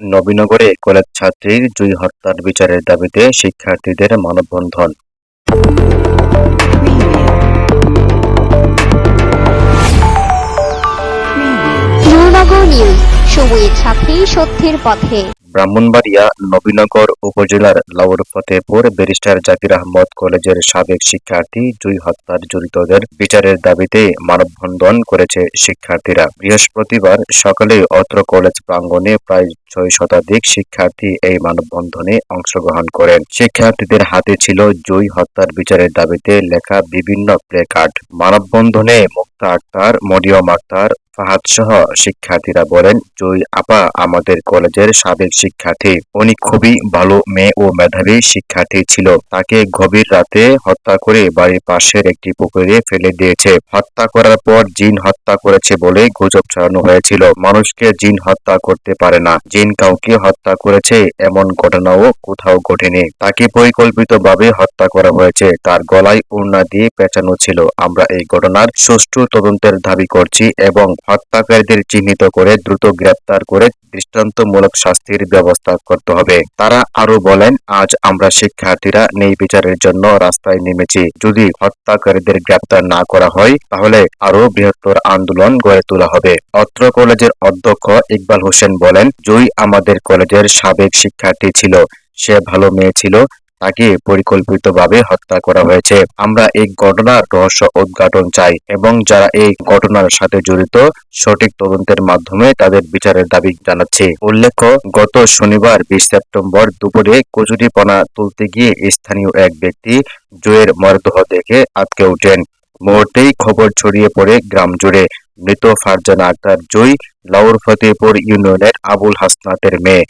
নবীনগরে college ছাত্রীর জুই হত্যার বিচারের দাবিতে শিক্ষার্থীদের মানববন্ধন সময়ের সাথে সত্যের পথে ব্রাহ্মণবাড়িয়া নবীনগর উপজেলার লাউর ফতেপুর ব্যারিস্টার জাকির আহমদ কলেজের সাবেক শিক্ষার্থী জুই হত্যার জড়িতদের বিচারের দাবিতে মানববন্ধন করেছে শিক্ষার্থীরা। বৃহস্পতিবার সকালে অত্র কলেজ প্রাঙ্গণে প্রায় ছয় শতাধিক শিক্ষার্থী এই মানববন্ধনে অংশগ্রহণ করেন। শিক্ষার্থীদের হাতে ছিল জুই হত্যার বিচারের দাবিতে লেখা বিভিন্ন প্লে কার্ড। মানববন্ধনে আক্তার মরিয়ম আক্তার ফাহাদ সহ শিক্ষার্থীরা বলেন, জুই আপা, আমাদের কলেজের সাবেক শিক্ষার্থী। উনি খুবই ভালো মেয়ে ও মেধাবী শিক্ষার্থী ছিল। তাকে গভীর রাতে হত্যা করে বাড়ির পাশের একটি পুকুরে ফেলে দিয়েছে। হত্যা করার পর জিন হত্যা করেছে বলে গুজব ছড়ানো হয়েছিল। মানুষকে জিন হত্যা করতে পারে না। জিন কাউকে হত্যা করেছে এমন ঘটনাও কোথাও ঘটেনি। তাকে পরিকল্পিতভাবে হত্যা করা হয়েছে। তার গলায় ওড়না দিয়ে পেঁচানো ছিল। আমরা এই ঘটনার সুষ্ঠু তদন্তের দাবি করছি এবং হত্যাকারীদের চিহ্নিত করে দ্রুত গ্রেপ্তার করে দৃষ্টান্তমূলক শাস্তির ব্যবস্থা করতে হবে। তারা আরও বলেন, আজ আমরা শিক্ষার্থীরা নেই বিচারের জন্য রাস্তায় নেমেছি। যদি হত্যাকারীদের গ্রেপ্তার না করা হয়, তাহলে আরও বৃহত্তর আন্দোলন গড়ে তোলা হবে। অত্র কলেজের অধ্যক্ষ ইকবাল হোসেন বলেন জুই আমাদের কলেজের সাবেক শিক্ষার্থী ছিল। সে ভালো মেয়ে ছিল। তাকে পরিকল্পিতভাবে হত্যা করা হয়েছে। আমরা এই ঘটনার রহস্য উদ্ঘাটন চাই এবং যারা এই ঘটনার সাথে জড়িত, সঠিক তদন্তের মাধ্যমে তাদের বিচারের দাবি জানাচ্ছি। উল্লেখ্য, গত শনিবার বিশ সেপ্টেম্বর দুপুরে কচুরিপানা তুলতে গিয়ে স্থানীয় এক ব্যক্তি জয়ের মরদেহ দেখে আটকে ওঠেন। মুহূর্তেই খবর ছড়িয়ে পড়ে গ্রাম জুড়ে। মৃত ফারজানা আক্তার জয় লাউর ফতেপুর ইউনিয়নের আবুল হাসনাতের মেয়ে।